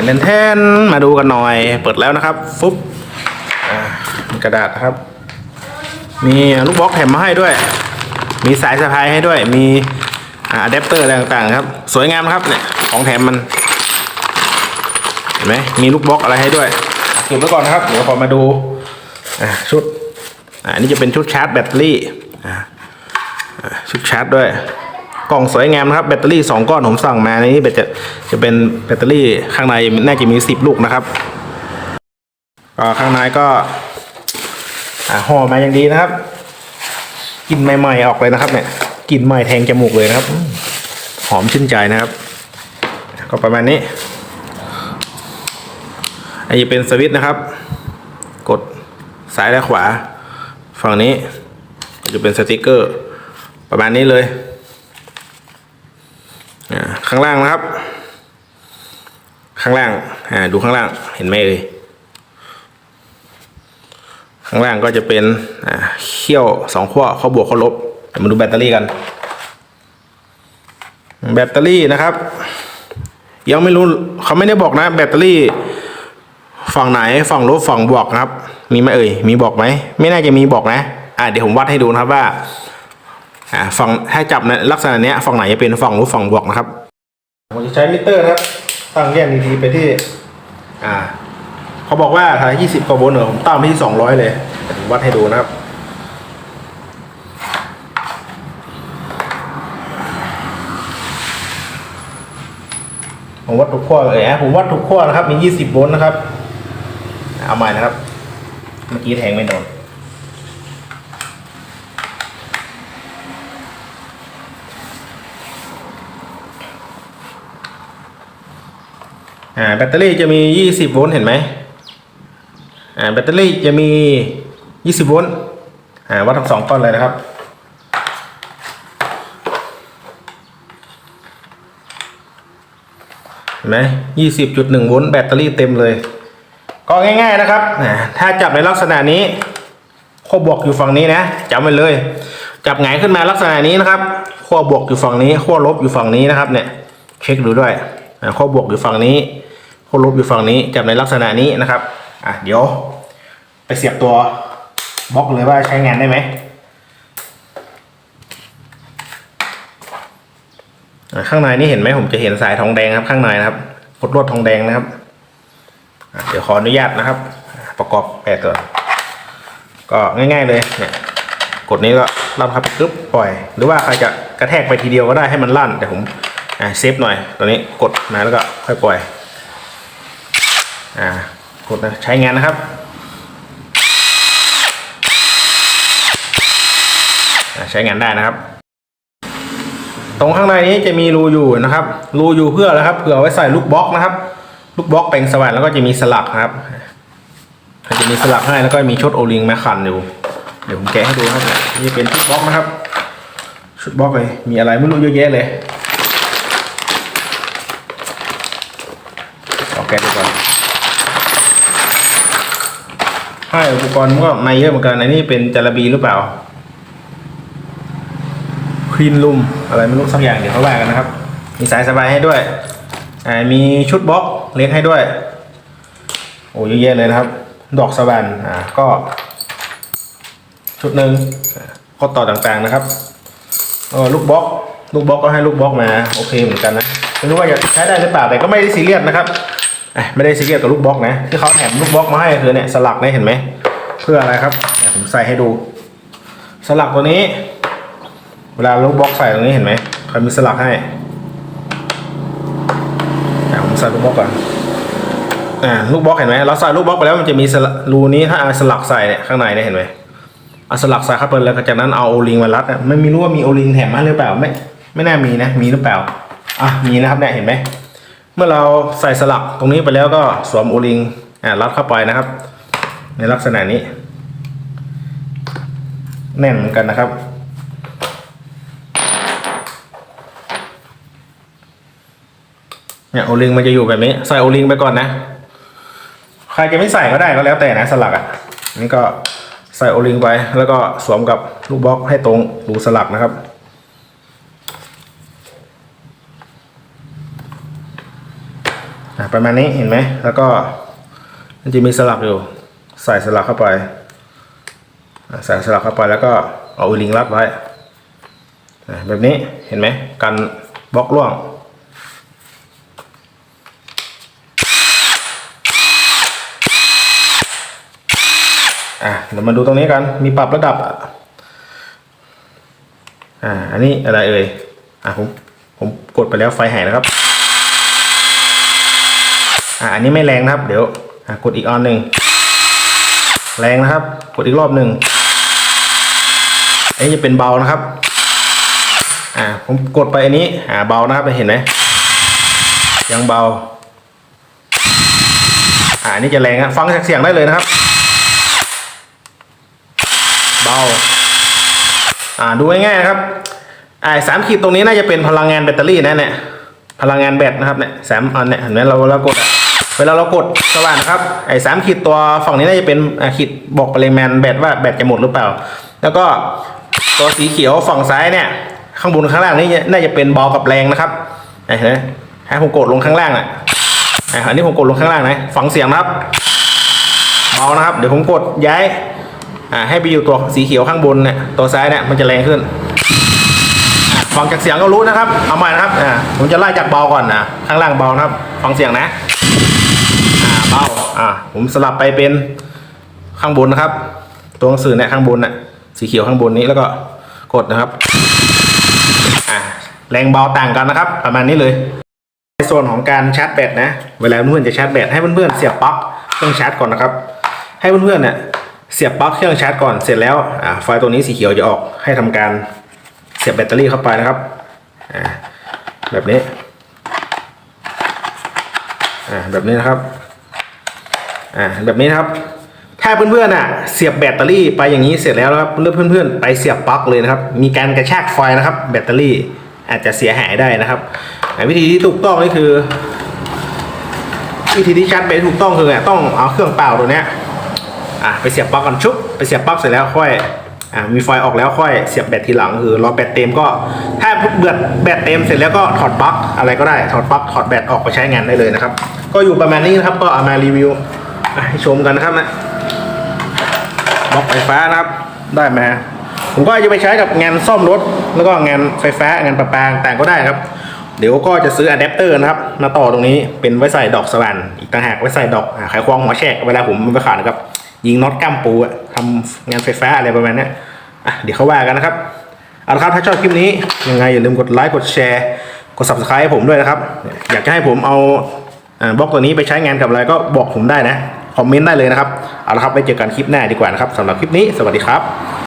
นแทนแทนมาดูกันหน่อย เปิดแล้วนะครับ ฟุ๊บกระดาษนะครับ มีลูกบล็อกแถมมาให้ด้วย มีสายสะพายให้ด้วย มีอะแดปเตอร์อะไรต่างๆครับ สวยงามนะครับเนี่ยของแถมมัน เห็นไหมมีลูกบล็อกอะไรให้ด้วยเก็บไว้ก่อนนะครับ เดี๋ยวพอมาดูชุดอันนี้จะเป็นชุดชาร์จแบตเตอรี่ชุดชาร์จด้วย กล่องสวยงามนะครับแบตเตอรี่สองก้อนผมสั่งมาในนี้จะจะเป็นแบตเตอรี่ข้างในน่าจะมีสิบลูกนะครับก็ข้างในก็ห่อมาอย่างดีนะครับกลิ่นใหม่ๆออกเลยนะครับ เนี่ยกลิ่นใหม่แทงจมูกเลยนะครับ หอมชื่นใจนะครับ ก็ประมาณนี้อันนี้เป็นสวิตช์นะครับ กดซ้ายและขวา ฝั่งนี้จะเป็นสติกเกอร์ ประมาณนี้เลย ข้างล่างนะครับ ข้างล่าง อ่า ดูข้างล่าง เห็นไหมเอ่ย ข้างล่างก็จะเป็น อ่า เขี้ยวสองขั้วข้อบวกข้อลบเดี๋ยวมาดูแบตเตอรี่กัน แบตเตอรี่นะครับ ยังไม่รู้ เขาไม่ได้บอกนะ แบตเตอรี่ฝั่งไหน ฝั่งลบ ฝั่งบวกครับ มีไหมเอ่ย มีบอกไหม ไม่น่าจะมีบอกนะ อ่าเดี๋ยวผมวัดให้ดูนะครับว่าอ่าฝั่งถ้าจับในลักษณะเนี้ยฝั่งไหนจะเป็นฝั่งลบฝั่งบวกนะครับ ผมจะใช้มิเตอร์นะครับ ตั้งแยกดีๆไปที่ อ่า เขาบอกว่าถ้า20กว่าโวลต์เหรอผมตั้งไปที่ 200 เลยเดี๋ยผมวัดให้ดูนะครับผมวัดถูกขั้วเลยนะผมวัดถูกขั้วนะครับ มี 20 โวลต์นะครับ เอาใหม่นะครับ เมื่อกี้แทงไม่โดน อ่าแบตเตอรี่จะมี 20 โวลต์เห็นไหมอ่าแบตเตอรี่จะมี 20 โวลต์อ่าวัดทั้งสองก้อนเลยนะครับเห็นไหมยี่สิบจุดหนึ่งโวลต์แบตเตอรี่เต็มเลย ก็ง่าย ๆนะครับอ่าถ้าจับในลักษณะนี้ขั้วบวกอยู่ฝั่งนี้นะจำไว้เลย จับหงายขึ้นมาลักษณะนี้นะครับขั้วบวกอยู่ฝั่งนี้ขั้วลบอยู่ฝั่งนี้นะครับเนี่ยเช็คดูด้วยขั้วบวกอยู่ฝั่งนี้ ขั้วลบอยู่ฝั่งนี้จับในลักษณะนี้นะครับอะเดี๋ยว ไปเสียบตัวบล็อกเลยว่าใช้งานได้ไหมข้างในนี่เห็นไหมผมจะเห็นสายทองแดงครับข้างในนะครับกดลวดทองแดงนะครับอะเดี๋ยวขออนุญาตนะครับ ประกอบแปดตัวก็ง่าย ๆเลยเนี่ยกดนี้ก็รับครับปึ๊บปล่อย หรือว่าใครจะกระแทกไปทีเดียวก็ได้ให้มันลั่นแต่ผมเซฟหน่อยตัวนี้กดมาแล้วก็ค่อยปล่อย อ่ากดนะใช้งานนะครับใช้งานได้นะครับ ตรงข้างในนี้จะมีรูอยู่นะครับ รูอยู่เพื่ออะไรครับเผื่อไว้ใส่ลูกบล็อกนะครับ ลูกบล็อกแปลงสว่านแล้วก็จะมีสลักครับจะมีสลักให้แล้วก็มีชุดโอลิงแมคคันอยู่ เดี๋ยวผมแกะให้ดูครับนี่ยนี่เป็นชุดบล็อกนะครับ ชุดบล็อกเลย มีอะไรไม่รู้เยอะแยะเลยเอาแกะดูก่อน ให้อุปกรณ์มันก็มาเยอะเหมือนกันอันนี้เป็นจารบีหรือเปล่าคลีนลุมอะไรไม่รู้สักอย่างเดี๋ยวเขาว่ากันนะครับ มีสายสบายให้ด้วยมีชุดบล็อกเล็กให้ด้วย โอ้เยอะแยะเลยนะครับ ดอกสว่านอ่าก็ ชุดหนึ่งข้อต่อต่างๆนะครับลูกบล็อกลูกบล็อกก็ให้ลูกบล็อกมาโอเคเหมือนกันนะไม่รู้ว่าจะใช้ได้หรือเปล่าแต่ก็ไม่ได้ซีเรียสนะครับ ไม่ได้ซีเรียสกับลูกบล็อกนะที่เขาแถมลูกบล็อกมาให้คือเนี่ยสลักเนี่ยเห็นไหมเพื่ออะไรครับเดี๋ยวผมใส่ให้ดู สลักตัวนี้ เวลาลูกบล็อกใส่ตรงนี้เห็นไหมเขามีสลักให้ผมใส่ลูกบล็อกก่อนอ่าลูกบล็อกเห็นไหมเราใส่ลูกบล็อกไปแล้วมันจะมีรูนี้ถ้าเอาสลักใส่เนี่ยข้างในเนี่ยเห็นไหมเอาสลักใส่เข้าไปแล้วจากนั้นเอาโอลิงมารัดอะไม่มีรู้ว่ามีโอลิงแถมมาหรือเปล่าไม่ไม่น่ามีนะมีหรือเปล่าอะมีนะครับเนี่ยเห็นไหม เมื่อเราใส่สลักตรงนี้ไปแล้วก็สวมโอลิงอ่ารัดเข้าไปนะครับ ในลักษณะนี้ แน่นเหมือนกันนะครับเนี่ยโอลิงมันจะอยู่แบบนี้ใส่โอลิงไปก่อนนะ ใครจะไม่ใส่ก็ได้ก็แล้วแต่นะสลักอะนี่ก็ใส่โอลิงไปแล้วก็สวมกับลูกบล็อกให้ตรงรูสลักนะครับ อะ ประมาณนี้เห็นไหม แล้วก็มันจะมีสลักอยู่ ใส่สลักเข้าไป ใส่สลักเข้าไปแล้วก็เอาอุลิงรัดไว้ แบบนี้เห็นไหมกันบล็อกร่วงอะเดี๋ยวมาดูตรงนี้กัน มีปรับระดับอะอ่า อันนี้อะไรเอ่ย อะผม ผมกดไปแล้วไฟหายนะครับ อะอันนี้ไม่แรงนะครับ เดี๋ยวกดอีกอันหนึ่งแรงนะครับ กดอีกรอบหนึ่งอันนี้จะเป็นเบานะครับ อ่าผมกดไปอันนี้อ่าเบานะครับเห็นไหมยังเบา อ่านนี้จะแรงนะฟังจากเสียงได้เลยนะครับ เบา อ่าดูง่ายๆนะครับไอ้สามขีดตรงนี้น่าจะเป็นพลังงานแบตเตอรี่นะเนี่ยพลังงานแบตนะครับเนี่ยสามอันเนี่ยเห็นไหมเราเรากดอะ เวลาเรากดสว่างนะครับไอ้สามขีดตัวฝั่งนี้น่าจะเป็นขีดบอกปริมาณแบตว่าแบตจะหมดหรือเปล่า แล้วก็ตัวสีเขียวฝั่งซ้ายเนี่ย ข้างบนข้างล่างนี่น่าจะเป็นเบากับแรงนะครับเห็นไหมให้ผมกดลงข้างล่างอะอะอันนี้ผมกดลงข้างล่างนะฟังเสียงนะครับเบานะครับ เดี๋ยวผมกดย้ายอ่าให้ไปอยู่ตัวสีเขียวข้างบนเนี่ยตัวซ้ายเนี่ยมันจะแรงขึ้นอะฟังจากเสียงก็รู้นะครับ เอาใหม่นะครับอ่าผมจะไล่จากเบาก่อนนะข้างล่างเบานะครับ ฟังเสียงนะ อ่าผมสลับไปเป็นข้างบนนะครับ ตัวหนังสือเนี่ยข้างบนน่ะสีเขียวข้างบนนี้แล้วก็กดนะครับอ่าแรงเบาต่างกันนะครับ ประมาณนี้เลย ในส่วนของการชาร์จแบตนะ เวลาเพื่อนๆจะชาร์จแบตให้เพื่อนๆเสียบปลั๊กเครื่องชาร์จก่อนนะครับ ให้เพื่อนๆเนี่ยเสียบปลั๊กเครื่องชาร์จก่อนเสร็จแล้วอ่าไฟตัวนี้สีเขียวจะออกให้ทำการเสียบแบตเตอรี่เข้าไปนะครับอ่าแบบนี้อ่าแบบนี้นะครับ อ่าแบบนี้ครับถ้าเพื่อนๆอะเสียบแบตเตอรี่ไปอย่างนี้เสร็จแล้วนะครับเลือกเพื่อนๆ ไปเสียบปลั๊กเลยนะครับ มีการกระชากไฟนะครับ แบตเตอรี่อาจจะเสียหายได้นะครับวิธีที่ถูกต้องนี่คือ วิธีที่ชาร์จแบตถูกต้องคือต้องเอาเครื่องเปล่าตัวเนี้ยอะไปเสียบปลั๊กก่อนชุบไปเสียบปลั๊กเสร็จแล้วค่อยอะมีไฟออกแล้วค่อยเสียบแบตทีหลังคือรอแบตเต็มก็ ถ้าเบื่อแบตเต็มเสร็จแล้วก็ถอดปลั๊กอะไรก็ได้ถอดปลั๊กถอดแบตออกไปใช้งานได้เลยนะครับ ก็อยู่ประมาณนี้นะครับก็เอามารีวิว ให้ชมกันนะครับนะบล็อกไฟฟ้านะครับ ได้มาผมก็จะไปใช้กับงานซ่อมรถ แล้วก็งานไฟฟ้างานประปาต่างก็ได้ครับ เดี๋ยวก็จะซื้ออะแดปเตอร์นะครับมาต่อตรงนี้เป็นไว้ใส่ดอกสว่านอีกต่างหากไว้ใส่ดอกไขควงหัวแฉกเวลาผมไปขายนะครับ ยิงน็อตก้ามปูอะทำงานไฟฟ้าอะไรประมาณนี้อะเดี๋ยวเขาว่ากันนะครับเอาละครับถ้าชอบคลิปนี้ยังไงอย่าลืมกดไลค์กดแชร์กด subscribe ให้ผมด้วยนะครับ อยากจะให้ผมเอาบล็อกตัวนี้ไปใช้งานกับอะไรก็บอกผมได้นะ คอมเมนต์ได้เลยนะครับ เอาละครับไว้เจอกันคลิปหน้าดีกว่านะครับสำหรับคลิปนี้สวัสดีครับ